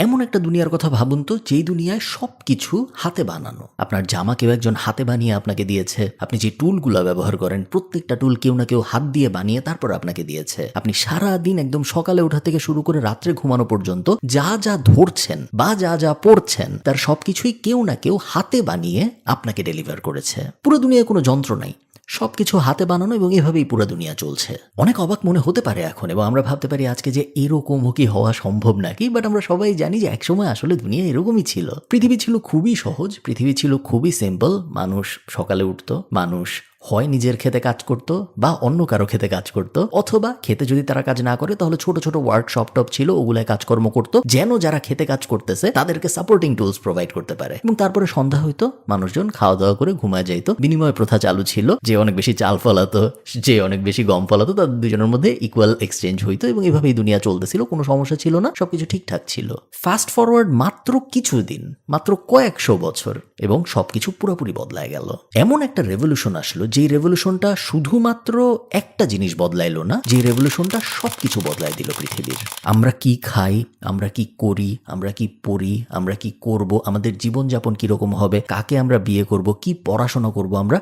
এমন একটা দুনিয়ার কথা ভাবুন তো, যেই দুনিয়ায় সব কিছু হাতে বানানো। আপনার জামা কেউ একজন হাতে বানিয়ে আপনাকে দিয়েছে। আপনি যে টুলগুলো ব্যবহার করেন, প্রত্যেকটা টুল কেউ না কেউ হাত দিয়ে বানিয়ে তারপর আপনাকে দিয়েছে। আপনি সারা দিন একদম সকালে ওঠা থেকে শুরু করে রাত্রে ঘুমানো পর্যন্ত যা যা ধরছেন বা যা যা পড়ছেন, তার সবকিছুই কেউ না কেউ হাতে বানিয়ে আপনাকে ডেলিভার করেছে। পুরো দুনিয়ায় কোনো যন্ত্র নাই। সবকিছু হাতে বানানো এবং এভাবেই পুরো দুনিয়া চলছে। অনেক অবাক মনে হতে পারে এখন এবং আমরা ভাবতে পারি আজকে যে এরকমও কি হওয়া সম্ভব নাকি? বাট আমরা সবাই জানি যে একসময় আসলে দুনিয়া এরকমই ছিল। পৃথিবী ছিল খুবই সহজ, পৃথিবী ছিল খুবই সিম্পল মানুষ সকালে উঠত, মানুষ হয় নিজের খেতে কাজ করতো বা অন্য কারও খেতে কাজ করতো, অথবা খেতে যদি তারা কাজ না করে তাহলে ছোট ছোট ওয়ার্কশপ টপ ছিল, ওগুলায় কাজকর্ম করতো, যেন যারা খেতে কাজ করতেছে তাদেরকে সাপোর্টিং টুলস প্রোভাইড করতে পারে। এবং তারপরে সন্ধ্যা হইতো, মানুষজন খাওয়া দাওয়া করে ঘুমায় যাইত। বিনিময় প্রথা চালু ছিল, যে অনেক বেশি চাল ফলাতো, যে অনেক বেশি গম ফলাতো, তাদের দুজনের মধ্যে ইকুয়াল এক্সচেঞ্জ হইতো এবং এভাবেই দুনিয়া চলতেছিল, কোনো সমস্যা ছিল না, সবকিছু ঠিকঠাক ছিল। ফাস্ট ফরওয়ার্ড মাত্র কিছুদিন, মাত্র কয়েকশো বছর, এবং সবকিছু পুরোপুরি বদলায় গেল। এমন একটা রেভলিউশন আসলো যে রেভলিউশনটা শুধুমাত্র একটা জিনিস বদলাইলো না, যে রেভলিউশনটা সবকিছু বদলাই দিল পৃথিবীর। আমরা কি খাই, আমরা কি করি, আমরা কি পড়ি, আমরা কি করব, আমাদের জীবনযাপন কীরকম হবে, কাকে আমরা বিয়ে করব, কি পড়াশোনা করব, আমরা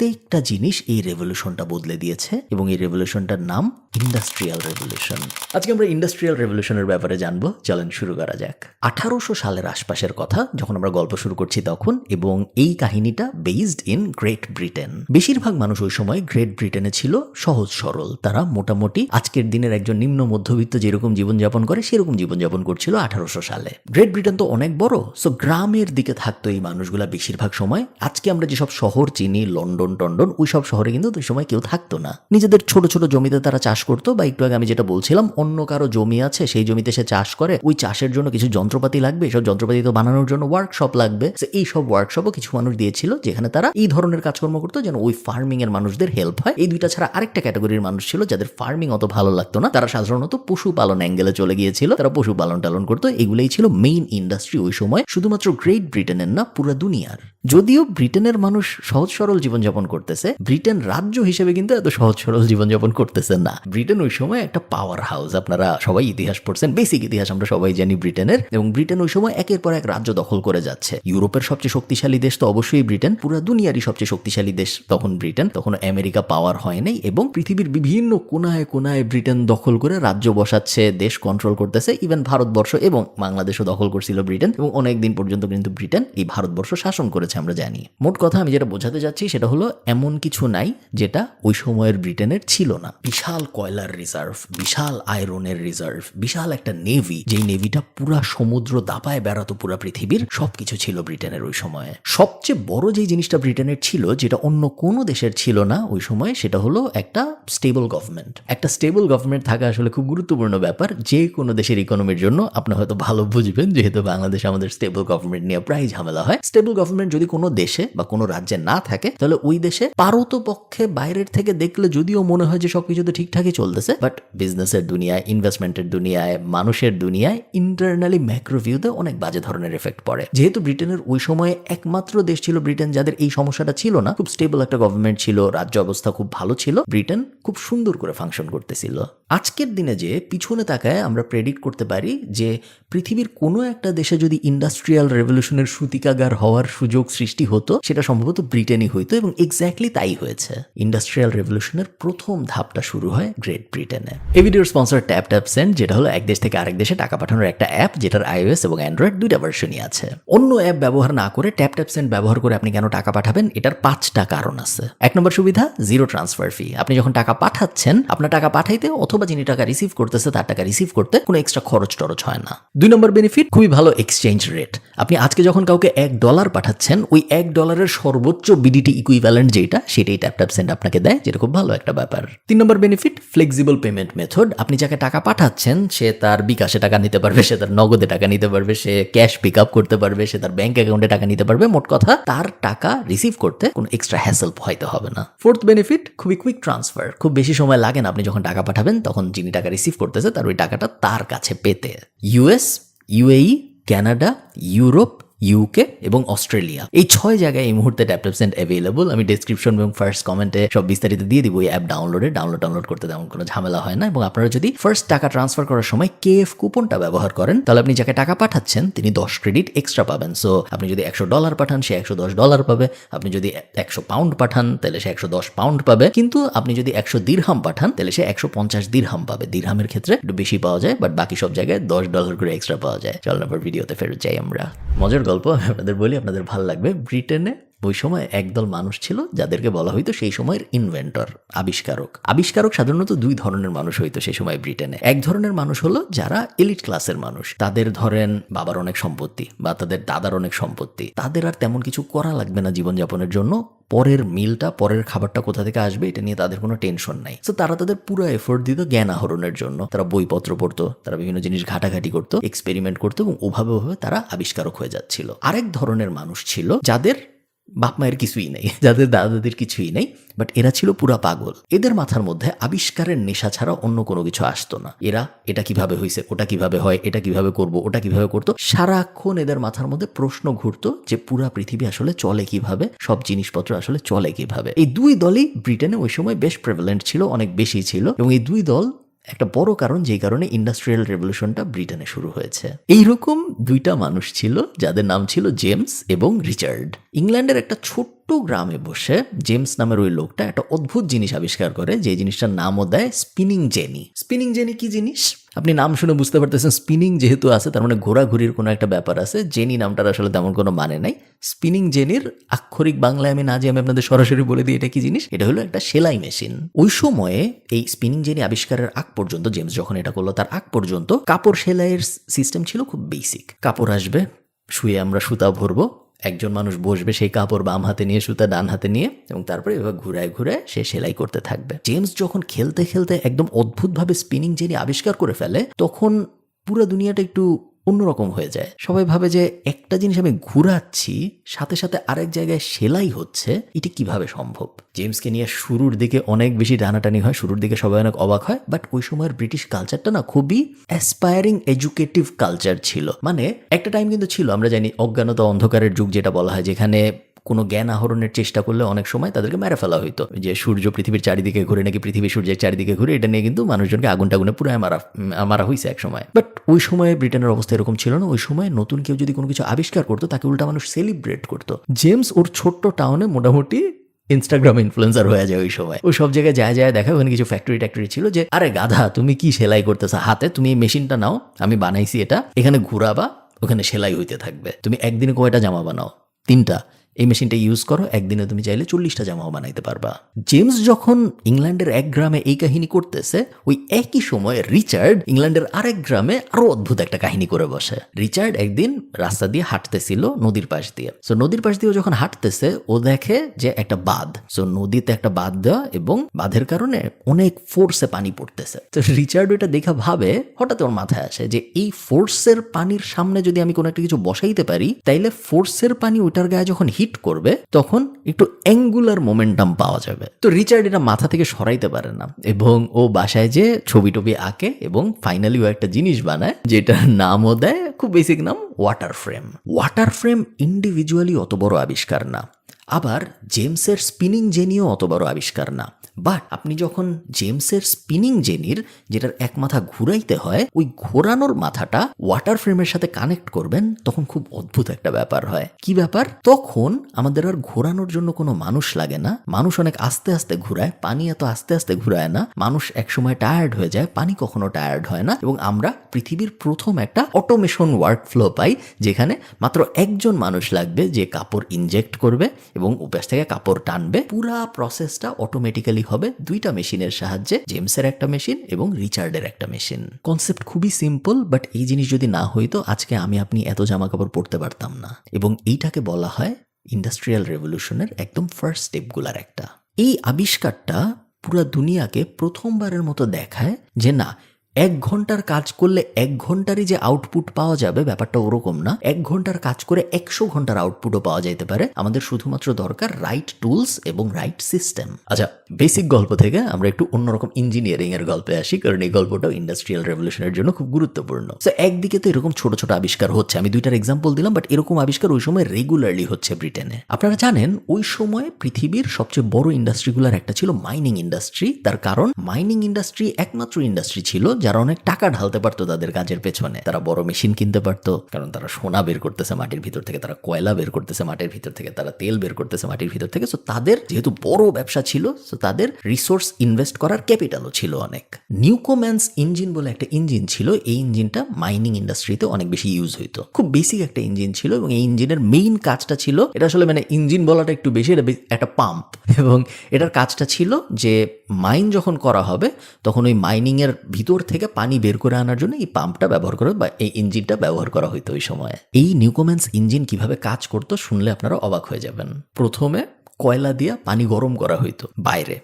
প্রত্যেকটা জিনিস এই রেভলিউশনটা বদলে দিয়েছে এবং এই রেভলিউশনটার নাম ইন্ডাস্ট্রিয়াল রেভলিউশন আজকে আমরা ইন্ডাস্ট্রিয়াল রেভলিউশনের ব্যাপারে জানব। চলেন শুরু করা যাক। আঠারোশো সালের আশপাশের কথা যখন আমরা গল্প শুরু করছি তখন এবং এই কাহিনীটা বেসড ইন গ্রেট ব্রিটেন বেশিরভাগ মানুষ ওই সময় গ্রেট ব্রিটেনে ছিল, সহজ সরল। তারা মোটামুটি আজকের দিনের একজন নিম্ন মধ্যবিত্ত যেরকম জীবনযাপন করে সেরকম জীবনযাপন করছিল আঠারোশো সালে। গ্রেট ব্রিটেন তো অনেক বড় সো গ্রামের দিকে থাকতো এই মানুষগুলা বেশিরভাগ সময়। আজকে আমরা যেসব শহর, চিনি, লন্ডন টন্ডন ওই সব শহরে কিন্তু ওই সময় কেউ থাকতো না। নিজেদের ছোট ছোট জমিতে তারা চাষ করতো। বা একটু আগে আমি যেটা বলছিলাম, অন্য কারও জমি আছে, সেই জমিতে সে চাষ করে, ওই চাষের জন্য কিছু যন্ত্রপাতি লাগবে। সব যন্ত্রপাতি তো বানানোর জন্য ওয়ার্কশপ লাগবে। এই সব ওয়ার্কশপও কিছু মানুষ দিয়েছিল, যেখানে তারা এই ধরনের কাজকর্ম করতো, যেন ওই ফার্মিং এর মানুষদের হেল্প হয়। এই দুইটা ছাড়া আরেকটা ক্যাটাগরির মানুষ ছিল, যাদের ফার্মিং অত ভালো লাগতো না। তারা সাধারণত পশুপালন অ্যাঙ্গেলে চলে গিয়েছিল। তারা পশুপালন টালন করতো। এগুলোই ছিল মেইন ইন্ডাস্ট্রি ওই সময়। শুধুমাত্র গ্রেট ব্রিটেনের না, পুরো দুনিয়ার। যদিও ব্রিটেনের মানুষ সহজ সরল জীবনযাপন করতেছে, ব্রিটেন রাজ্য হিসেবে কিন্তু এত সহজ সরল জীবনযাপন করতেছে না। ব্রিটেন ওই সময় একটা পাওয়ার হাউস আপনারা সবাই ইতিহাস পড়ছেন বেসিক ইতিহাস আমরা সবাই জানি ব্রিটেনের, এবং ব্রিটেন ওই সময় একের পর এক রাজ্য দখল করে যাচ্ছে। ইউরোপের সবচেয়ে শক্তিশালী দেশ তো অবশ্যই ব্রিটেন, পুরো দুনিয়ারই সবচেয়ে শক্তিশালী দেশ তখন ব্রিটেন, তখন আমেরিকা পাওয়ার হয় নাই, এবং পৃথিবীর বিভিন্ন কোনায় কোনায় ব্রিটেন দখল করে রাজ্য বসাচ্ছে, দেশ কন্ট্রোল করতেছে ইভেন ভারতবর্ষ এবং বাংলাদেশও দখল করছিল ব্রিটেন, এবং অনেক দিন পর্যন্ত কিন্তু ব্রিটেন এই ভারতবর্ষ শাসন করেছে আমরা জানি। মোট কথা আমি যেটা বোঝাতে যাচ্ছি সেটা হলো এমন কিছু নাই যেটা ওই সময়ের ব্রিটেনের ছিল না। বিশাল কয়লার রিজার্ভ, বিশাল আয়রনের রিজার্ভ, বিশাল একটা নেভি, যেই নেভিটা পুরা সমুদ্র দাপায় বেড়াতো পুরা পৃথিবীর, সবকিছু ছিল ব্রিটেনের ওই সময়ে। সবচেয়ে বড় যে জিনিসটা ব্রিটেনের ছিল, যেটা অন্য কোনো দেশের ছিল না ওই সময়, সেটা হলো একটা স্টেবল গভর্নমেন্ট একটা স্টেবল গভর্নমেন্ট থাকা আসলে খুব গুরুত্বপূর্ণ ব্যাপার। যে কোনো দেশের ইকোনমির জন্য আপনি হয়তো ভালো বুঝবেন, যেহেতু বাংলাদেশ আমাদের স্টেবল গভর্নমেন্ট নিয়ে প্রায় ঝামেলা হয়। স্টেবল গভর্নমেন্ট যদি কোনো দেশে বা কোনো রাজ্যে না থাকে, তাহলে ওই দেশে পারত পক্ষে বাইরের থেকে দেখলে যদিও মনে হয় যে সবকিছু তো ঠিকঠাকই চলতেছে বাট বিজনেসের দুনিয়ায় ইনভেস্টমেন্টের দুনিয়ায়, মানুষের দুনিয়ায় ইন্টারনালি ম্যাক্রোভিউতে অনেক বাজে ধরনের এফেক্ট পড়ে। যেহেতু ব্রিটেনের ওই সময়ে একমাত্র দেশ ছিল ব্রিটেন যাদের এই সমস্যাটা ছিল না, খুব স্টেবল একটা গভর্নমেন্ট ছিল, রাজ্য অবস্থা খুব ভালো ছিল, ব্রিটেন খুব সুন্দর করে ফাংশন করতেছিল। আজকের দিনে যে পিছনে তাকায় আমরা প্রেডিক্ট করতে পারি যে পৃথিবীর কোনো একটা দেশে যদি ইন্ডাস্ট্রিয়াল রেভলিউশনের সূতিকাগার হওয়ার সুযোগ সৃষ্টি হতো, সেটা সম্ভবত ব্রিটেনই হইতো এবং এক্স্যাক্টলি তাই হয়েছে। ইন্ডাস্ট্রিয়াল রেভলিউশনের প্রথম ধাপটা শুরু হয় গ্রেট ব্রিটেনে এই ভিডিওর স্পন্সর ট্যাপ ট্যাপ সেন্ড যেটা হলো এক দেশ থেকে আরেক দেশে টাকা পাঠানোর একটা অ্যাপ যেটার আইওএস এবং অ্যান্ড্রয়েড দুইটা ভার্সনই আছে। অন্য অ্যাপ ব্যবহার না করে ট্যাপ ট্যাপ সেন্ড ব্যবহার করে আপনি কেন টাকা পাঠাবেন, এটার পাঁচটা কারণ আছে। এক নম্বর সুবিধা জিরো ট্রান্সফার ফি আপনি যখন টাকা পাঠাচ্ছেন, আপনার টাকা পাঠাইতে অথবা যিনি টাকা রিসিভ করতেছে, তার টাকা রিসিভ করতে কোনো এক্সট্রা খরচ টরচ হয় না। দুই নম্বর বেনিফিট খুবই ভালো এক্সচেঞ্জ রেট আপনি আজকে যখন কাউকে এক ডলার পাঠাচ্ছেন, ওই এক ডলারের সর্বোচ্চ বিডিটি ইকুইভ্যালেন্ট যেটা সেটাই ট্যাপ ট্যাপ সেন্ড আপনাকে দেয়, যেটা খুব ভালো একটা ব্যাপার। তিন নম্বর বেনিফিট ফ্লেক্সিবল পেমেন্ট মেথড আপনি যাকে টাকা পাঠাচ্ছেন, সে তার বিকাশে টাকা নিতে পারবে, সে তার নগদে টাকা নিতে পারবে, সে ক্যাশ পিক আপ করতে পারবে, সে তার ব্যাংক অ্যাকাউন্টে টাকা নিতে পারবে, মোট কথা তার টাকা রিসিভ করতে কোনো এক্সট্রা হ্যাসেল হয়তো হবে না। ফোর্থ বেনিফিট খুবই কুইক ট্রান্সফার খুব বেশি সময় লাগে না আপনি যখন টাকা পাঠাবেন, তখন যিনি টাকা রিসিভ করতেছে, তার ওই টাকাটা তার কাছে পেতে। US UAE Canada Europe UK এবং অস্ট্রেলিয়া এই ছয় জায়গায় এই মুহূর্তে ট্যাপট্যাপসেন্ট অ্যাভেলেবল আমি ডিসক্রিপশন এবং ফার্স্ট কমেন্টে সব বিস্তারিত দিয়ে দিব। এই অ্যাপ ডাউনলোডে ডাউনলোড ডাউনলোড করতে তেমন কোনো ঝামেলা হয় না। এবং আপনারা যদি ফার্স্ট টাকা ট্রান্সফার করার সময় কেএফ কুপনটা ব্যবহার করেন, তাহলে আপনি যাকে টাকা পাঠাচ্ছেন, তিনি দশ ক্রেডিট এক্সট্রা পাবেন। সো আপনি যদি একশো ডলার পাঠান, সে একশো দশ ডলার পাবে। আপনি যদি একশো পাউন্ড পাঠান, তাহলে সে একশো দশ পাউন্ড পাবে। কিন্তু আপনি যদি একশো দিরহাম পাঠান, তাহলে সে একশো পঞ্চাশ দিরহাম পাবে। দিরহামের ক্ষেত্রে একটু বেশি পাওয়া যায় বাট বাকি সব জায়গায় দশ ডলার করে এক্সট্রা পাওয়া যায়। চল আবার ভিডিওতে ফেরত যাই আমরা। মজার গল্প আমি আপনাদের বলি আপনাদের ভালো লাগবে। ব্রিটেনে ওই সময় একদল মানুষ ছিল যাদেরকে বলা হইতো সেই সময়ের ইনভেন্টর আবিষ্কারক। আবিষ্কারক সাধারণত দুই ধরনের মানুষ হইতো সেই সময় ব্রিটেনে। এক ধরনের মানুষ হলো যারা এলিট ক্লাসের মানুষ। তাদের ধরেন বাবার অনেক সম্পত্তি বা তাদের দাদার অনেক সম্পত্তি। তাদের আর তেমন কিছু করা লাগবে না জীবনযাপনের জন্য। পরের মিলটা পরের খাবারটা কোথা থেকে আসবে এটা নিয়ে তাদের কোনো টেনশন নাই। তো তারা তাদের পুরো এফোর্ট দিত জ্ঞান আহরণের জন্য। তারা বইপত্র পড়তো, তারা বিভিন্ন জিনিস ঘাটাঘাটি করতো এক্সপেরিমেন্ট করতো এবং ওভাবে ওভাবে তারা আবিষ্কারক হয়ে যাচ্ছিল। আরেক ধরনের মানুষ ছিল যাদের বাপ মায়ের কিছুই নেই, যাদের দাদাদের কিছুই নেই বাট এরা ছিল পুরা পাগল। এদের মাথার মধ্যে আবিষ্কারের নেশা ছাড়া অন্য কোনো কিছু আসতো না। এরা এটা কীভাবে হয়েছে ওটা কীভাবে হয়, এটা কীভাবে করব, ওটা কীভাবে করতো, সারাক্ষণ এদের মাথার মধ্যে প্রশ্ন ঘুরতো যে পুরা পৃথিবী আসলে চলে কীভাবে, সব জিনিসপত্র আসলে চলে কীভাবে। এই দুই দলই ব্রিটেনে ওই সময় বেশ প্রেভেলেন্ট ছিল, অনেক বেশি ছিল, এবং এই দুই দল একটা বড় কারণ যেই কারণে ইন্ডাস্ট্রিয়াল রেভলিউশনটা ব্রিটেনে শুরু হয়েছে। এইরকম দুইটা মানুষ ছিল, যাদের নাম ছিল জেমস এবং রিচার্ড। ইংল্যান্ডের একটা ছোট্ট গ্রামে বসে জেমস নামের ওই লোকটা একটা অদ্ভুত জিনিস আবিষ্কার করে, যে জিনিসটার নামও দেয় স্পিনিং জেনি। স্পিনিং জেনি কি জিনিস? আপনি নাম শুনে বুঝতে পারতেছেন স্পিনিং যেহেতু আছে, তার মানে ঘোরাঘুরির কোনো একটা ব্যাপার আছে। জেনি নামটার আসলে তেমন কোনো মানে নাই। স্পিনিং জেনির আক্ষরিক বাংলায় আমি না যে আমি আপনাদের সরাসরি বলে দিই, এটা কি জিনিস? এটা হলো একটা সেলাই মেশিন ওই সময়ে এই স্পিনিং জেনি আবিষ্কারের আগ পর্যন্ত জেমস যখন এটা করল, তার আগ পর্যন্ত কাপড় সেলাইয়ের সিস্টেম ছিল খুব বেসিক কাপড় আসবে, শুয়ে আমরা সুতা ভরবো একজন মানুষ বসবে সেই কাপড় বাম হাতে নিয়ে, সুতা ডান হাতে নিয়ে এবং তারপরে এভাবে ঘুরায় ঘুরায় সে সেলাই করতে থাকবে। জেমস যখন খেলতে খেলতে একদম অদ্ভুতভাবে স্পিনিং জেনি আবিষ্কার করে ফেলে, তখন পুরো দুনিয়াটা একটু অন্যরকম হয়ে যায়। সবাই ভাবে যে একটা জিনিস আমি ঘুরাচ্ছি, সাথে সাথে আরেক জায়গায় সেলাই হচ্ছে, এটা কীভাবে সম্ভব? জেমসকে নিয়ে শুরুর দিকে অনেক বেশি টানাটানি হয়, শুরুর দিকে সবাই অনেক অবাক হয় বাট ওই সময়ের ব্রিটিশ কালচারটা না খুবই অ্যাসপায়ারিং এডুকেটিভ কালচার ছিল। মানে একটা টাইম কিন্তু ছিল, আমরা জানি অজ্ঞানতা অন্ধকারের যুগ যেটা বলা হয়, যেখানে কোনো জ্ঞান আহরণের চেষ্টা করলে অনেক সময় তাদেরকে মেরে ফেলা হইতো। যে সূর্য পৃথিবীর চারিদিকে ঘুরে নাকি পৃথিবী সূর্যের চারিদিকে ঘুরে, এটা নিয়ে কিন্তু মানুষজনকে আগুন টাগুনে পুরো মারা মারা হয়েছে এক সময়। বাট ওই সময় ব্রিটেনের অবস্থা এরকম ছিল না। ওই সময় নতুন কেউ যদি কোনো কিছু আবিষ্কার করতো, তাকে উল্টা মানুষ সেলিব্রেট করতো। জেমস ওর ছোট্ট টাউনে মোটামুটি ইনস্টাগ্রাম ইনফ্লুয়েন্সার হয়ে যায় ওই সময়। ওই সব জায়গায় যায় যায়, দেখা ওখানে কিছু ফ্যাক্টরি ট্যাক্টরি ছিল যে, আরে গাধা, তুমি কি সেলাই করতেছো? হাতে তুমি এই মেশিনটা নাও, আমি বানাইছি এটা। এখানে ঘুরাবা, ওখানে সেলাই হইতে থাকবে। তুমি একদিনে কয়টা জামা বানাও? তিনটা। এই মেশিনটা ইউজ করো, একদিনে তুমি চাইলে চল্লিশটা জামাও বানাইতে পারবা। জেমস যখন ইংল্যান্ডের এক গ্রামে এই কাহিনী করতেছে, ওই একই সময় রিচার্ড ইংল্যান্ডের আরেক গ্রামে আরও অদ্ভুত একটা কাহিনী করে বসে। রিচার্ড একদিন রাস্তা দিয়ে হাঁটতেছিল নদীর পাশ দিয়ে। সো নদীর পাশ দিয়ে যখন হাঁটতেছে, ও দেখে যে একটা বাঁধ। সো নদীতে একটা বাঁধ দেওয়া এবং বাঁধের কারণে অনেক ফোর্সে পানি পড়তেছে। তো রিচার্ড ওইটা দেখা ভাবে, হঠাৎ ওর মাথায় আসে যে এই ফোর্সের পানির সামনে যদি আমি কোনো একটা কিছু বসাইতে পারি, তাইলে ফোর্সের পানি ওইটার গায়ে যখন হিট করবে, তখন একটু অ্যাঙ্গুলার মোমেন্টাম পাওয়া যাবে। তো রিচার্ড এটা মাথা থেকে সরাইতে পারে না। এবং ও বাসায় যে ছবি টবি আঁকে এবং ফাইনালি ও একটা জিনিস বানায়, যেটার নামও দেয় খুব বেসিক নাম water frame water frame individually অত বড় আবিষ্কার না। আবার জেমসের স্পিনিং জেনিও অত বড় আবিষ্কার না। বাট আপনি যখন জেমসের স্পিনিং জেনির যেটার এক মাথা ঘুরাইতে হয়, ওই ঘোরানোর মাথাটা ওয়াটার ফ্রেমের সাথে কানেক্ট করবেন, তখন খুব অদ্ভুত একটা ব্যাপার হয়। কি ব্যাপার? তখন আমাদের আর ঘোরানোর জন্য কোনো মানুষ লাগে না। মানুষ অনেক আস্তে আস্তে ঘুরায়, পানি এত আস্তে আস্তে ঘুরায় না। মানুষ একসময় টায়ার্ড হয়ে যায়, পানি কখনো টায়ার্ড হয় না। এবং আমরা পৃথিবীর প্রথম একটা অটোমেশন ওয়ার্ক ফ্লো পাই, যেখানে মাত্র একজন মানুষ লাগবে যে কাপড় ইনজেক্ট করবে এবং উপাস থেকে কাপড় টানবে। পুরা প্রসেসটা অটোমেটিক্যালি হবে দুইটা মেশিনের সাহায্যে, জেমসের একটা মেশিন এবং রিচার্ডের একটা মেশিন। কনসেপ্ট খুবই সিম্পল, বাট এই জিনিস যদি না হইতো, আজকে আমি আপনি এত জামা কাপড় পরতে পারতাম না। এবং এইটাকে বলা হয় ইন্ডাস্ট্রিয়াল রেভলিউশনের একদম ফার্স্ট স্টেপগুলার একটা। এই আবিষ্কারটা পুরা দুনিয়াকে প্রথমবারের মতো দেখায় যে না এক ঘণ্টার কাজ করলে এক ঘন্টারই যে আউটপুট পাওয়া যাবে, ব্যাপারটা ওরকম না। এক ঘণ্টার কাজ করে একশো ঘণ্টার আউটপুটও পাওয়া যেতে পারে। আমাদের শুধুমাত্র দরকার রাইট টুলস এবং রাইট সিস্টেম আচ্ছা বেসিক গল্প থেকে আমরা একটু অন্যরকম ইঞ্জিনিয়ারিং এর গল্পে আসি, কারণ এই গল্পটাও ইন্ডাস্ট্রিয়াল রেভলিউশনের জন্য খুব গুরুত্বপূর্ণ। তো একদিকে তো এরকম ছোট ছোট আবিষ্কার হচ্ছে। আমি দুইটার এক্সাম্পল দিলাম বাট এরকম আবিষ্কার ওই সময় রেগুলারলি হচ্ছে ব্রিটেনে। আপনারা জানেন, ওই সময় পৃথিবীর সবচেয়ে বড় ইন্ডাস্ট্রিগুলোর একটা ছিল মাইনিং ইন্ডাস্ট্রি তার কারণ মাইনিং ইন্ডাস্ট্রি একমাত্র ইন্ডাস্ট্রি ছিল যারা অনেক টাকা ঢালতে পারতো তাদের কাজের পেছনে। তারা বড় মেশিন কিনতে পারতো, কারণ তারা সোনা বের করতেছে মাটির ভিতর থেকে, তারা কয়লা বের করতেছে মাটির ভিতর থেকে, তারা তেল বের করতেছে মাটির ভিতর থেকে। সো তাদের যেহেতু বড় ব্যবসা ছিল সো তাদের রিসোর্স ইনভেস্ট করার ক্যাপিটালও ছিল অনেক। নিউকোম্যান্স ইঞ্জিন বলে একটা ইঞ্জিন ছিল, এই ইঞ্জিনটা মাইনিং ইন্ডাস্ট্রিতে অনেক বেশি ইউজ হইতো। খুব বেসিক একটা ইঞ্জিন ছিল এবং এই ইঞ্জিনের মেইন কাজটা ছিল, এটা আসলে মানে ইঞ্জিন বলাটা একটু বেশি, এটা একটা পাম্প এবং এটার কাজটা ছিল যে মাইন যখন করা হবে, তখন ওই মাইনিংয়ের ভিতর থেকে পানি বের করে আনার জন্য এই পাম্পটা ব্যবহার করে, বা এই ইঞ্জিনটা ব্যবহার করা হইতো ওই সময়ে। এই নিউকোমেন্স ইঞ্জিন কীভাবে কাজ করতো শুনলে আপনারা অবাক হয়ে যাবেন। প্রথমে কয়লা দিয়ে পানি গরম করা হইতো বাইরে।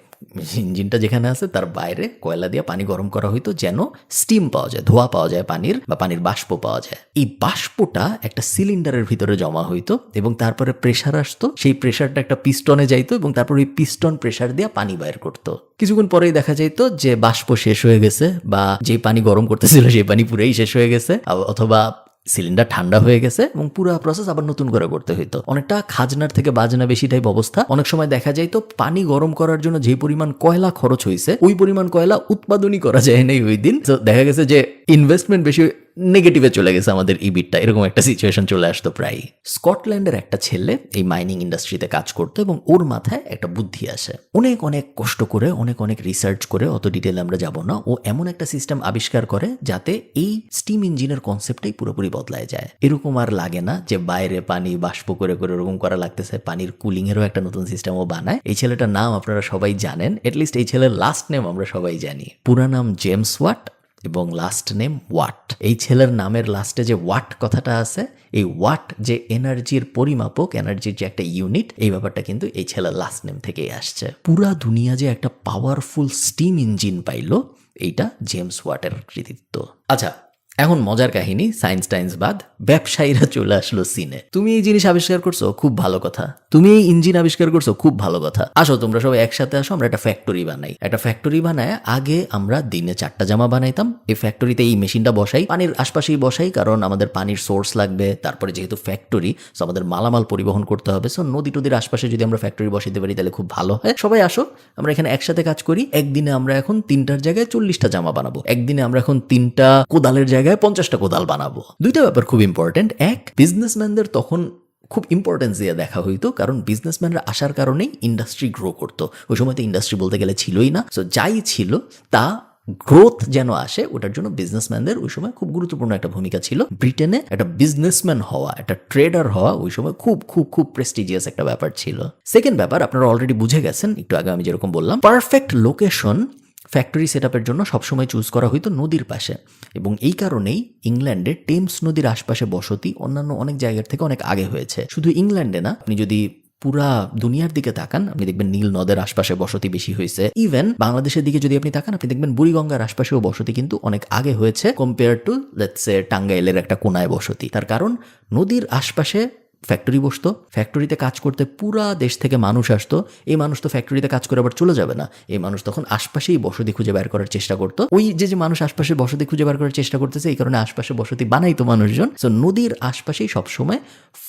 ইঞ্জিনটা যেখানে আছে, তার বাইরে কয়লা দিয়ে পানি গরম করা হইতো যেন স্টিম পাওয়া যায়, ধোয়া পাওয়া যায় পানির বা পানির বাষ্প পাওয়া যায়। এই বাষ্পটা একটা সিলিন্ডারের ভিতরে জমা হইতো এবং তারপরে প্রেশার আসতো। সেই প্রেশারটা একটা পিস্টনে যাইতো এবং তারপর ওই পিস্টন প্রেশার দিয়ে পানি বাইর করতো। কিছুক্ষণ পরেই দেখা যাইতো যে বাষ্প শেষ হয়ে গেছে বা যে পানি গরম করতেছিল, সেই পানি পুরেই শেষ হয়ে গেছে। অথবা সিলিন্ডার ঠান্ডা হয়ে গেছে এবং পুরো প্রসেস আবার নতুন করে করতে হইতো। অনেকটা খাজনার থেকে বাজনা বেশি টাইপ অবস্থা। অনেক সময় দেখা যায় তো পানি গরম করার জন্য যে পরিমাণ কয়লা খরচ হয়েছে ওই পরিমাণ কয়লা উৎপাদনই করা যায় নাই ওই দিন। তো দেখা গেছে যে ইনভেস্টমেন্ট বেশি নেগেটিভে চলে গেছে আমাদের ইবিটটা এরকম একটা সিচুয়েশন চলে আসতো প্রায় স্কটল্যান্ডের একটা ছেলে এই মাইনিং ইন্ডাস্ট্রিতে কাজ করতো এবং ওর মাথায় একটা বুদ্ধি আসে। অনেক অনেক কষ্ট করে, অনেক অনেক রিসার্চ করে, অত ডিটেলে আমরা যাব না। ও এমন একটা সিস্টেম আবিষ্কার করে যাতে এই স্টিম ইঞ্জিনের কনসেপ্টটাই পুরোপুরি বদলায় যায়। এরকম আর লাগে না যে বাইরে পানি, বাষ্প করে করে ওরকম করা লাগতেছে। পানির কুলিংয়েরও একটা নতুন সিস্টেমও বানায়। এই ছেলেটার নাম আপনারা সবাই জানেন। এটলিস্ট এই ছেলের লাস্ট নেম আমরা সবাই জানি। পুরা নাম জেমস ওয়াট এবং লাস্ট নেম ওয়াট এই ছেলের নামের লাস্টে যে ওয়াট কথাটা আছে, এই ওয়াট যে এনার্জির পরিমাপক এনার্জির যে একটা ইউনিট এই ব্যাপারটা কিন্তু এই ছেলের লাস্ট নেম থেকেই আসছে। পুরা দুনিয়া যে একটা পাওয়ারফুল স্টিম ইঞ্জিন পাইলো, এইটা জেমস ওয়াটের কৃতিত্ব। আচ্ছা এখন মজার কাহিনী সায়েন্স টাইন্স বাদ, ব্যবসায়ীরা চলে আসলো সিনে তুমি এই জিনিস আবিষ্কার করছ, খুব ভালো কথা। তুমি এই ইঞ্জিন আবিষ্কার করছ, খুব ভালো কথা। আসো, তোমরা সবাই একসাথে আসো, আমরা একটা ফ্যাক্টরি বানাই। একটা ফ্যাক্টরি বানায়, আগে আমরা দিনে চারটা জামা বানাইতাম। এই ফ্যাক্টরিতে এই মেশিনটা বসাই, পানির আশপাশেই বসাই, কারণ আমাদের পানির সোর্স লাগবে। তারপরে যেহেতু ফ্যাক্টরি সো আমাদের মালামাল পরিবহন করতে হবে। সো নদী টদির আশপাশে যদি আমরা ফ্যাক্টরি বসাইতে পারি, তাহলে খুব ভালো হয়। সবাই আসো, আমরা এখানে একসাথে কাজ করি। একদিনে আমরা এখন তিনটার জায়গায় চল্লিশটা জামা বানাবো। একদিনে আমরা এখন তিনটা কোদালের জায়গায় পঞ্চাশটা কোদাল বানাবো। দুইটা ব্যাপার খুব ইম্পর্টেন্ট এক বিজনেসম্যানদের তখন খুব ইম্পর্টেন্স দিয়ে দেখা হইতো, কারণ বিজনেসম্যানরা আসার কারণেই ইন্ডাস্ট্রি গ্রো করতো। ওই সময় তো ইন্ডাস্ট্রি বলতে গেলে ছিলই না। সো যাই ছিল, তা গ্রোথ যেন আসে, ওটার জন্য বিজনেসম্যানদের ওই সময় খুব গুরুত্বপূর্ণ একটা ভূমিকা ছিল। ব্রিটেনে একটা বিজনেসম্যান হওয়া, একটা ট্রেডার হওয়া ওই সময় খুব খুব খুব প্রেস্টিজিয়াস একটা ব্যাপার ছিল। সেকেন্ড ব্যাপার, আপনারা অলরেডি বুঝে গেছেন, একটু আগে আমি যেরকম বললাম পারফেক্ট লোকেশন ফ্যাক্টরি সেট আপের জন্য সবসময় চুজ করা হইতো নদীর পাশে। এবং এই কারণেই ইংল্যান্ডে টেমস নদীর আশপাশে বসতি অন্যান্য অনেক জায়গার থেকে অনেক আগে হয়েছে। শুধু ইংল্যান্ডে না, আপনি যদি পুরা দুনিয়ার দিকে তাকান, আপনি দেখবেন নীল নদের আশপাশে বসতি বেশি হয়েছে। ইভেন বাংলাদেশের দিকে যদি আপনি তাকান, আপনি দেখবেন বুড়িগঙ্গার আশপাশেও বসতি কিন্তু অনেক আগে হয়েছে কম্পেয়ার টু লেটসে টাঙ্গাইলের একটা কোনায় বসতি। তার কারণ, নদীর আশপাশে ফ্যাক্টরি বসতো ফ্যাক্টরিতে কাজ করতে পুরা দেশ থেকে মানুষ আসতো, এই মানুষ তো ফ্যাক্টরিতে কাজ করে আবার চলে যাবে না। এই মানুষ তখন আশপাশেই বসতি খুঁজে বের করার চেষ্টা করতো। ওই যে যে মানুষ আশপাশে বসতি খুঁজে বের করার চেষ্টা করতেছে, এই কারণে আশপাশে বসতি বানাইতো মানুষজন। সো নদীর আশপাশেই সবসময়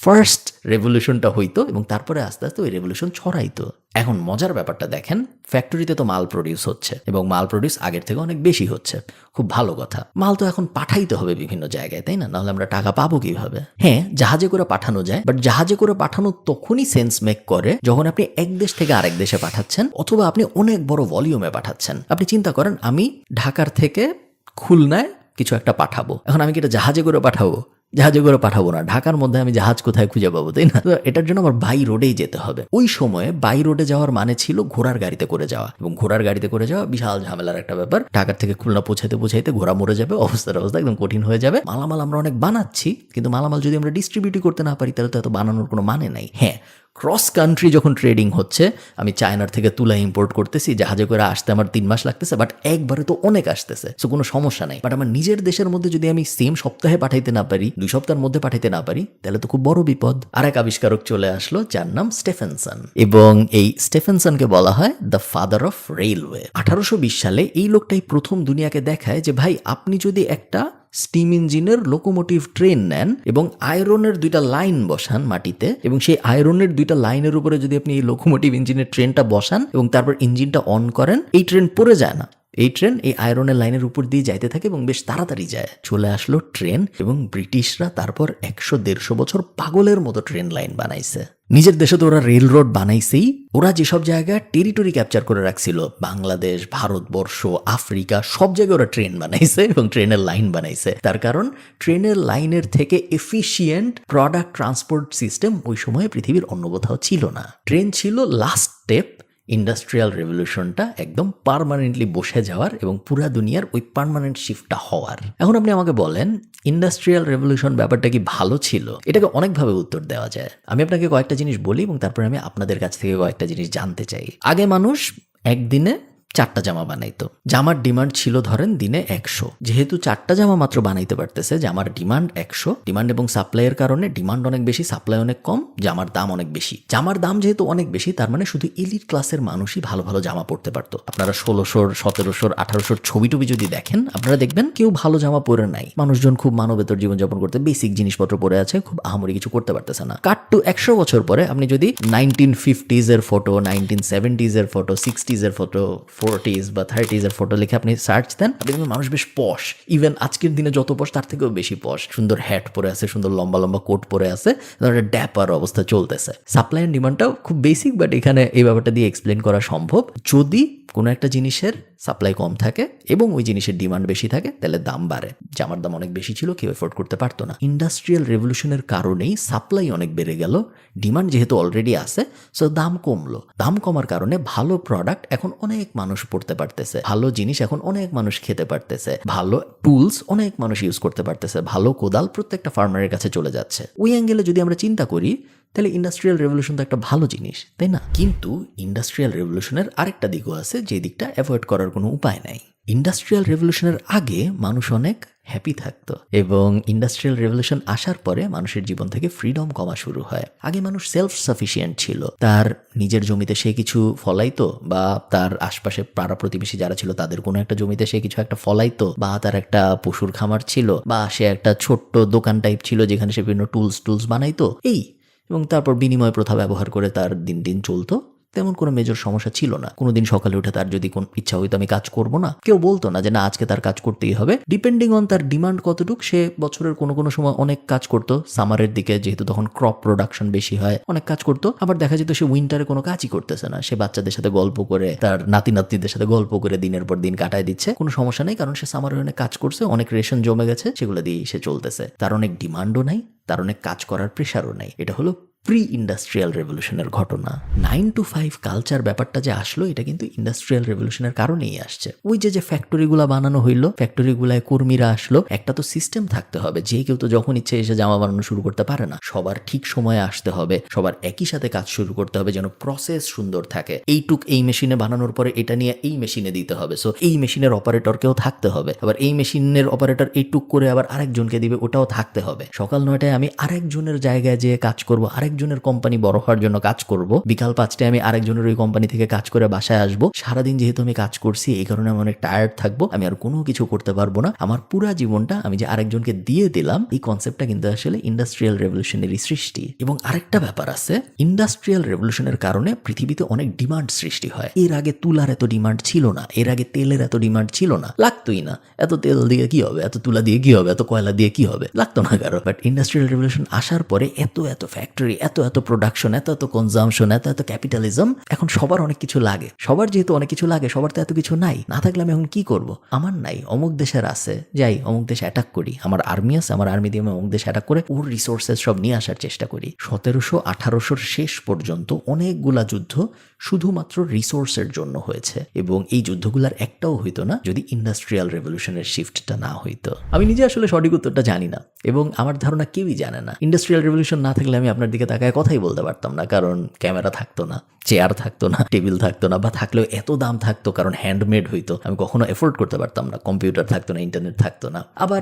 ফার্স্ট রেভলিউশনটা হইতো এবং তারপরে আস্তে আস্তে ওই রেভলিউশন ছড়াইতো। এখন মজার ব্যাপারটা দেখেন ফ্যাক্টরিতে তো মাল প্রডিউস হচ্ছে এবং মাল প্রডিউস আগের থেকে অনেক বেশি হচ্ছে। খুব ভালো কথা। মাল তো এখন পাঠাইতে হবে বিভিন্ন জায়গায়, তাই না? নাহলে আমরা টাকা পাবো কীভাবে? হ্যাঁ জাহাজে করে পাঠানো যায় বাট জাহাজে করে পাঠানো তখনই সেন্স মেক করে যখন আপনি এক দেশ থেকে আরেক দেশে পাঠাচ্ছেন অথবা আপনি অনেক বড় ভলিউমে পাঠাচ্ছেন। আপনি চিন্তা করেন, আমি ঢাকার থেকে খুলনায় কিছু একটা পাঠাবো। এখন আমি কি এটা জাহাজে করে পাঠাবো? জাহাজে করে পাঠাবো না, ঢাকার মধ্যে আমি জাহাজ কোথায় খুঁজে পাবো, তাই না? তো এটার জন্য আমার বাই রোডেই যেতে হবে। ওই সময়ে বাই রোডে যাওয়ার মানে ছিল ঘোড়ার গাড়িতে করে যাওয়া এবং ঘোড়ার গাড়িতে করে যাওয়া বিশাল ঝামেলার একটা ব্যাপার। ঢাকার থেকে খুলনা পৌঁছাইতে পৌঁছাইতে ঘোড়া মরে যাবে, অবস্থার অবস্থা একদম কঠিন হয়ে যাবে। মালামাল আমরা অনেক বানাচ্ছি, কিন্তু মালামাল যদি আমরা ডিস্ট্রিবিউটি করতে না পারি, তাহলে তো এত বানানোর কোনো মানে নাই। হ্যাঁ ক্রস কান্ট্রি যখন ট্রেডিং হচ্ছে, আমি চায়নার থেকে তুলা ইম্পোর্ট করতেছি, জাহাজে করে আসতে আমার তিন মাস লাগতেছে বাট একবারে তো অনেক আসতেছে সো কোনো সমস্যা নাই। বাট আমার নিজের দেশের মধ্যে যদি আমি সেম সপ্তাহে পাঠাইতে না পারি, দুই সপ্তাহের মধ্যে পাঠাইতে না পারি, তাহলে তো খুব বড় বিপদ। আর এক আবিষ্কারক চলে আসলো, যার নাম স্টেফেনসন। এবং এই স্টেফেনসনকে বলা হয় দ্য ফাদার অফ রেলওয়ে আঠারোশো বিশ সালে এই লোকটাই প্রথম দুনিয়াকে দেখায় যে, ভাই, আপনি যদি একটা স্টিম ইঞ্জিনের লোকোমোটিভ ট্রেন নেন এবং আয়রনের দুইটা লাইন বসান মাটিতে এবং সেই আয়রনের দুইটা লাইনের উপরে যদি আপনি এই লোকোমোটিভ ইঞ্জিনের ট্রেনটা বসান এবং তারপর ইঞ্জিনটা অন করেন, এই ট্রেন পড়ে যায় না। এই ট্রেন এই আয়রনের লাইনের উপর দিয়ে যাইতে থাকে এবং বেশ তাড়াতাড়ি যায়। চলে আসলো ট্রেন এবং ব্রিটিশরা তারপর একশো দেড়শো বছর পাগলের মতো ট্রেন লাইন বানাইছে। নিজের দেশে তো ওরা রেল রোড বানাইছেই। ওরা যেসব জায়গায় টেরিটরি ক্যাপচার করে রাখছিল, বাংলাদেশ, ভারতবর্ষ, আফ্রিকা, সব জায়গায় ওরা ট্রেন বানাইছে এবং ট্রেনের লাইন বানাইছে। তার কারণ ট্রেনের লাইনের থেকে এফিসিয়েন্ট প্রোডাক্ট ট্রান্সপোর্ট সিস্টেম ওই সময়ে পৃথিবীর অন্য কোথাও ছিল না। ট্রেন ছিল লাস্ট স্টেপ ইন্ডাস্ট্রিয়াল রেভলিউশনটা একদম পারমানেন্টলি বসে যাওয়ার এবং পুরা দুনিয়ার ওই পারমানেন্ট শিফটটা হওয়ার। এখন আপনি আমাকে বলেন ইন্ডাস্ট্রিয়াল রেভলিউশন ব্যাপারটা কি ভালো ছিল? এটাকে অনেকভাবে উত্তর দেওয়া যায়। আমি আপনাকে কয়েকটা জিনিস বলি এবং তারপরে আমি আপনাদের কাছ থেকে কয়েকটা জিনিস জানতে চাই। আগে মানুষ একদিনে চারটা জামা বানাইতো। জামার ডিমান্ড ছিল ধরেন দিনে একশো। যেহেতু চারটা জামা মাত্র বানাইতে পারতেছে, জামার ডিমান্ড একশো। ডিমান্ড এবং সাপ্লাইয়ের কারণে ডিমান্ড অনেক বেশি, সাপ্লাই অনেক কম, জামার দাম অনেক বেশি। জামার দাম যেহেতু অনেক বেশি, তার মানে শুধু এলিট ক্লাসের মানুষই ভালো ভালো জামা পরতে পারতো। আপনারা ষোলোশোর, সতেরোশোর, আঠারোশোর ছবি টবি যদি দেখেন, আপনারা দেখবেন কেউ ভালো জামা পরে নাই। মানুষজন খুব মানবেতর জীবনযাপন করতে বেসিক জিনিসপত্র পরে আছে, খুব আহামরি কিছু করতে পারতেছে না। কাট টু একশো বছর পরে আপনি যদি নাইনটিন ফিফটিজ এর ফটো নাইনটিন সেভেন্টিজ এর ফটো সিক্সটিজ এর ফটো ফোরটিজ বা থার্টিজ এর ফটো লিখে আপনি সার্চ দেন, আপনি দেখবেন মানুষ বেশ পশ ইভেন আজকের দিনে যত পশ তার থেকেও বেশি পশ সুন্দর হ্যাট পরে আছে, সুন্দর লম্বা লম্বা কোট পরে আছে একটা ড্যাপার অবস্থা চলতেছে। সাপ্লাই অ্যান্ড ডিমান্ডটাও খুব বেসিক বাট এখানে এই ব্যাপারটা দিয়ে এক্সপ্লেন করা সম্ভব। যদি কোনো একটা জিনিসের সাপ্লাই কম থাকে এবং ওই জিনিসের ডিমান্ড বেশি থাকে, তাহলে দাম বাড়ে। জামার দাম অনেক বেশি ছিল, কেউ এফোর্ড করতে পারতো না। ইন্ডাস্ট্রিয়াল রেভলিউশনের কারণেই সাপ্লাই অনেক বেড়ে গেল ডিমান্ড যেহেতু অলরেডি আছে সো দাম কমলো। দাম কমার কারণে ভালো প্রোডাক্ট এখন অনেক মানুষ পড়তে পারতেছে। ভালো জিনিস এখন অনেক মানুষ খেতে পারতেছে। ভালো টুলস অনেক মানুষ ইউজ করতে পারতেছে। ভালো কোদাল প্রত্যেকটা ফার্মারের কাছে চলে যাচ্ছে। ওই অ্যাঙ্গেলে যদি আমরা চিন্তা করি তাহলে ইন্ডাস্ট্রিয়াল রেভলিউশন তো একটা ভালো জিনিস, তাই না? কিন্তু ইন্ডাস্ট্রিয়াল রেভলিউশনের আরেকটা দিকও আছে, যে দিকটা অ্যাভয়েড করার কোনো উপায় নাই। ইন্ডাস্ট্রিয়াল রেভলিউশনের আগে মানুষ অনেক হ্যাপি থাকতো এবং ইন্ডাস্ট্রিয়াল রেভলিউশন আসার পরে মানুষের জীবন থেকে ফ্রিডম কমা শুরু হয়। আগে মানুষ সেলফ সাফিসিয়েন্ট ছিল, তার নিজের জমিতে সে কিছু ফলাইতো বা তার আশপাশে পাড়া প্রতিবেশী যারা ছিল, তাদের কোনো একটা জমিতে সে কিছু একটা ফলাইতো বা তার একটা পশুর খামার ছিল বা সে একটা ছোট্ট দোকান টাইপ ছিল, যেখানে সে বিভিন্ন টুলস টুলস বানাইতো। এই এবং তারপর বিনিময় প্রথা ব্যবহার করে তার দিন দিন চলতো। তেমন কোনো মেজর সমস্যা ছিল না। কোনোদিন সকালে উঠে তার যদি কোন ইচ্ছা হইতো আমি কাজ করব না। কেউ বলতো না যে, না, আজকে তার কাজ করতেই হবে। ডিপেন্ডিং অন তার ডিমান্ড কতটুক, সে বছরের কোনো কোনো সময় অনেক কাজ করতো। সামারের দিকে যেহেতু তখন ক্রপ প্রোডাকশন বেশি হয়, অনেক কাজ করতো। আবার দেখা যেত সে উইন্টারে কোনো কাজই করতেছে না। সে বাচ্চাদের সাথে গল্প করে, তার নাতি নাতনিদের সাথে গল্প করে দিনের পর দিন কাটায় দিচ্ছে। কোনো সমস্যা নেই, কারণ সে সামারে অনেক কাজ করছে, অনেক রেশন জমে গেছে, সেগুলো দিয়ে সে চলতেছে। তার অনেক ডিমান্ডও নাই, তার অনেক কাজ করার প্রেশারও নাই। এটা হলো প্রি ইন্ডাস্ট্রিয়াল রেভলিউশনের ঘটনা। নাইন টু ফাইভ কালচার ব্যাপারটা যে আসলো, এটা কিন্তু ইন্ডাস্ট্রিয়াল রেভলিউশনের কারণেই আসছে। ওই যে যে ফ্যাক্টরিগুলো বানানো হইল ফ্যাক্টরিগুলায় কর্মীরা আসলো, একটা তো সিস্টেম থাকতে হবে। যে কেউ তো যখন ইচ্ছে এসে জামা বানানো শুরু করতে পারে না, সবার ঠিক সময়ে আসতে হবে, সবার একই সাথে কাজ শুরু করতে হবে, যেন প্রসেস সুন্দর থাকে। এইটুক এই মেশিনে বানানোর পরে এটা নিয়ে এই মেশিনে দিতে হবে। সো এই মেশিনের অপারেটরকেও থাকতে হবে। আবার এই মেশিনের অপারেটর এইটুক করে আবার আরেকজনকে দিবে, ওটাও থাকতে হবে। সকাল নয়টায় আমি আরেকজনের জায়গায় যেয়ে কাজ করব করব আরেকজনের কোম্পানি বড় হওয়ার জন্য কাজ করব। বিকাল পাঁচটায় আমি আরেকজনের ওই কোম্পানি থেকে কাজ করে বাসায় আসব। সারাদিন যেহেতু আমি কাজ করছি, এই কারণে আমি অনেক টায়ার্ড থাকব। আমি আর কোনো কিছু করতে পারব না। আমার পুরা জীবনটা আমি যে আরেকজনকে দিয়ে দিলাম, এই কনসেপ্টটা কিন্তু আসলে ইন্ডাস্ট্রিয়াল রেভলিউশনারি সৃষ্টি। এবং আরেকটা ব্যাপার আছে ইন্ডাস্ট্রিয়াল রেভলিউশনের কারণে পৃথিবীতে অনেক ডিমান্ড সৃষ্টি হয়। এর আগে তুলার এত ডিমান্ড ছিল না, এর আগে তেলের এত ডিমান্ড ছিল না। লাগতোই না। এত তেল দিয়ে কি হবে? এত তুলা দিয়ে কি হবে? এত কয়লা দিয়ে কি হবে? লাগতো না কারও। বাট ইন্ডাস্ট্রিয়াল রেভলিউশন আসার পরে এত এত ফ্যাক্টরি এত এত প্রোডাকশন এত এত কনজামশন এত এত ক্যাপিটালিজম এখন সবার অনেক কিছু লাগে। সবার যেহেতু অনেক কিছু লাগে, সবার তো এত কিছু নাই। না থাকলে আমি এখন কি করব? আমার নাই, অমুক দেশের আছে, যাই, অমুক দেশে অ্যাটাক করি। আমার আর্মি আছে, আমার আর্মি দিয়ে আমি অমুক দেশে অ্যাটাক করে ওর রিসোর্সেস সব নিয়ে আসার চেষ্টা করি। সতেরোশো আঠারোশোর শেষ পর্যন্ত অনেকগুলা যুদ্ধ শুধুমাত্র রিসোর্সের জন্য হয়েছে এবং এই যুদ্ধগুলার একটাও হইতো না যদি ইন্ডাস্ট্রিয়াল রেভলিউশনের শিফটটা না হইতো। আমি নিজে আসলে সঠিক উত্তরটা জানি না এবং আমার ধারণা কেউই জানে না। ইন্ডাস্ট্রিয়াল রেভলিউশন না থাকলে আমি আপনার দিকে তাকায় কথাই বলতে পারতাম না, কারণ ক্যামেরা থাকতো না চেয়ার থাকতো না টেবিল থাকতো না বা থাকলেও এত দাম থাকতো, কারণ হ্যান্ডমেড হইতো। আমি কখনো এফোর্ড করতে পারতাম না কম্পিউটার থাকতো না ইন্টারনেট থাকতো না। আবার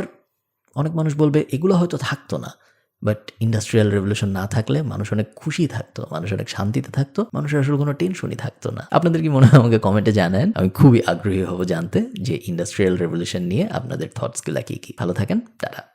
অনেক মানুষ বলবে, এগুলো হয়তো থাকতো না। বাট ইন্ডাস্ট্রিয়াল রেভলিউশন না থাকলে মানুষ অনেক খুশি থাকতো, মানুষ অনেক শান্তিতে থাকতো, মানুষের আসলে কোনো টেনশনই থাকতো না। আপনাদের কি মনে হয় আমাকে কমেন্টে জানান? আমি খুবই আগ্রহী হব জানতে যে ইন্ডাস্ট্রিয়াল রেভলিউশন নিয়ে আপনাদের থটসগুলো কি কি। ভালো থাকেন, টাটা।